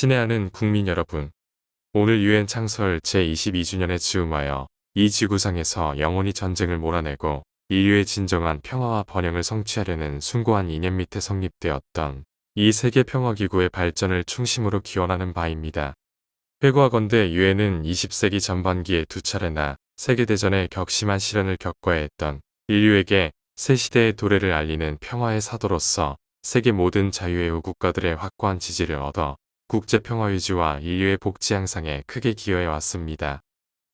친애하는 국민 여러분. 오늘 유엔 창설 제22주년에 즈음하여 이 지구상에서 영원히 전쟁을 몰아내고 인류의 진정한 평화와 번영을 성취하려는 숭고한 이념 밑에 성립되었던 이 세계 평화기구의 발전을 중심으로 기원하는 바입니다. 회고하건대 유엔은 20세기 전반기에 두 차례나 세계대전의 격심한 시련을 겪어야 했던 인류에게 새 시대의 도래를 알리는 평화의 사도로서 세계 모든 자유의 국가들의 확고한 지지를 얻어 국제평화 유지와 인류의 복지 향상에 크게 기여해 왔습니다.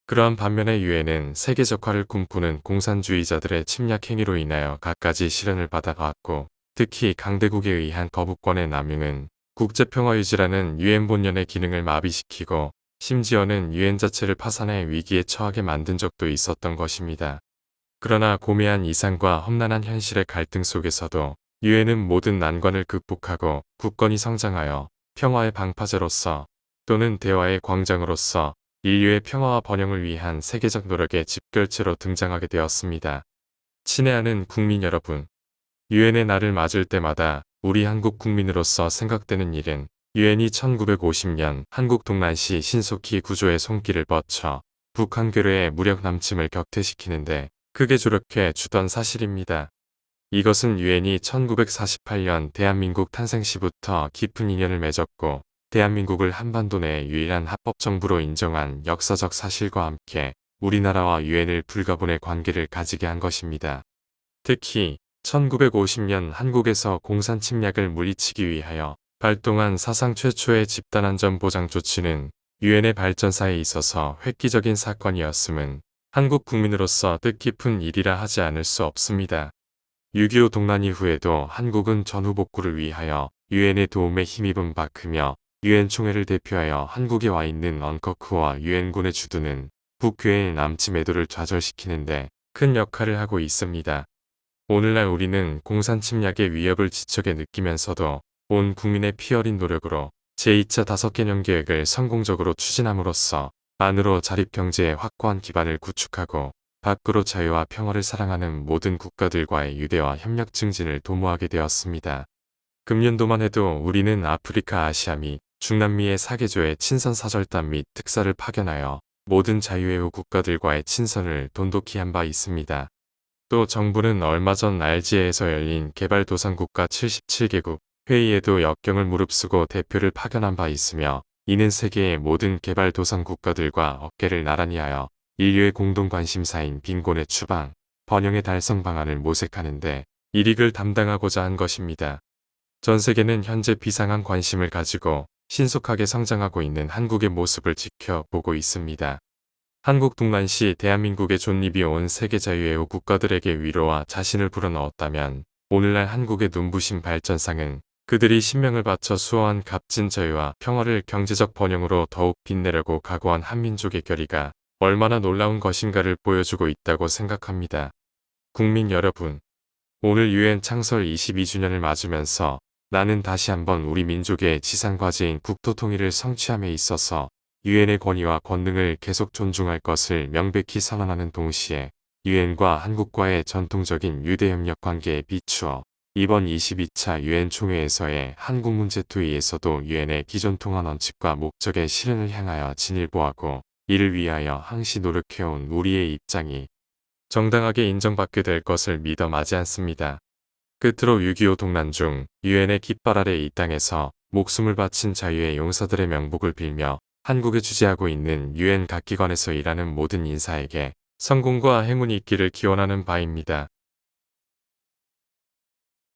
그러한 반면에 유엔은 세계적화를 꿈꾸는 공산주의자들의 침략 행위로 인하여 갖가지 시련을 받아왔고 특히 강대국에 의한 거부권의 남용은 국제평화 유지라는 유엔 본연의 기능을 마비시키고 심지어는 유엔 자체를 파산해 위기에 처하게 만든 적도 있었던 것입니다. 그러나 고매한 이상과 험난한 현실의 갈등 속에서도 유엔은 모든 난관을 극복하고 국권이 성장하여 평화의 방파제로서 또는 대화의 광장으로서 인류의 평화와 번영을 위한 세계적 노력의 집결체로 등장하게 되었습니다. 친애하는 국민 여러분, 유엔의 날을 맞을 때마다 우리 한국 국민으로서 생각되는 일은 유엔이 1950년 한국 동란시 신속히 구조의 손길을 뻗쳐 북한 괴뢰의 무력 남침을 격퇴시키는데 크게 조력해 주던 사실입니다. 이것은 유엔이 1948년 대한민국 탄생 시부터 깊은 인연을 맺었고 대한민국을 한반도 내 유일한 합법정부로 인정한 역사적 사실과 함께 우리나라와 유엔을 불가분의 관계를 가지게 한 것입니다. 특히 1950년 한국에서 공산 침략을 물리치기 위하여 발동한 사상 최초의 집단안전 보장 조치는 유엔의 발전사에 있어서 획기적인 사건이었음은 한국 국민으로서 뜻깊은 일이라 하지 않을 수 없습니다. 6.25 동란 이후에도 한국은 전후 복구를 위하여 유엔의 도움에 힘입은 바 크며 유엔 총회를 대표하여 한국에 와 있는 언커크와 유엔군의 주둔은 북괴의 남치 매도를 좌절시키는데 큰 역할을 하고 있습니다. 오늘날 우리는 공산 침략의 위협을 지척에 느끼면서도 온 국민의 피어린 노력으로 제2차 다섯개년 계획을 성공적으로 추진함으로써 안으로 자립경제의 확고한 기반을 구축하고 밖으로 자유와 평화를 사랑하는 모든 국가들과의 유대와 협력 증진을 도모하게 되었습니다. 금년도만 해도 우리는 아프리카 아시아 및 중남미의 사계조의 친선 사절단 및 특사를 파견하여 모든 자유외우 국가들과의 친선을 돈독히 한 바 있습니다. 또 정부는 얼마 전 RG에서 열린 개발도상국가 77개국 회의에도 역경을 무릅쓰고 대표를 파견한 바 있으며 이는 세계의 모든 개발도상 국가들과 어깨를 나란히 하여 인류의 공동 관심사인 빈곤의 추방, 번영의 달성 방안을 모색하는데 일익을 담당하고자 한 것입니다. 전 세계는 현재 비상한 관심을 가지고 신속하게 성장하고 있는 한국의 모습을 지켜보고 있습니다. 한국 동란 시 대한민국의 존립이 온 세계 자유의 국가들에게 위로와 자신을 불어넣었다면 오늘날 한국의 눈부신 발전상은 그들이 신명을 바쳐 수호한 값진 자유와 평화를 경제적 번영으로 더욱 빛내려고 각오한 한민족의 결의가 얼마나 놀라운 것인가를 보여주고 있다고 생각합니다. 국민 여러분, 오늘 유엔 창설 22주년을 맞으면서 나는 다시 한번 우리 민족의 지상과제인 국토 통일을 성취함에 있어서 유엔의 권위와 권능을 계속 존중할 것을 명백히 선언하는 동시에 유엔과 한국과의 전통적인 유대협력 관계에 비추어 이번 22차 유엔 총회에서의 한국 문제 토의에서도 유엔의 기존 통한 원칙과 목적의 실현을 향하여 진일보하고 이를 위하여 항시 노력해온 우리의 입장이 정당하게 인정받게 될 것을 믿어 마지 않습니다. 끝으로 6.25 동란 중 유엔의 깃발 아래 이 땅에서 목숨을 바친 자유의 용사들의 명복을 빌며 한국에 주재하고 있는 유엔 각 기관에서 일하는 모든 인사에게 성공과 행운이 있기를 기원하는 바입니다.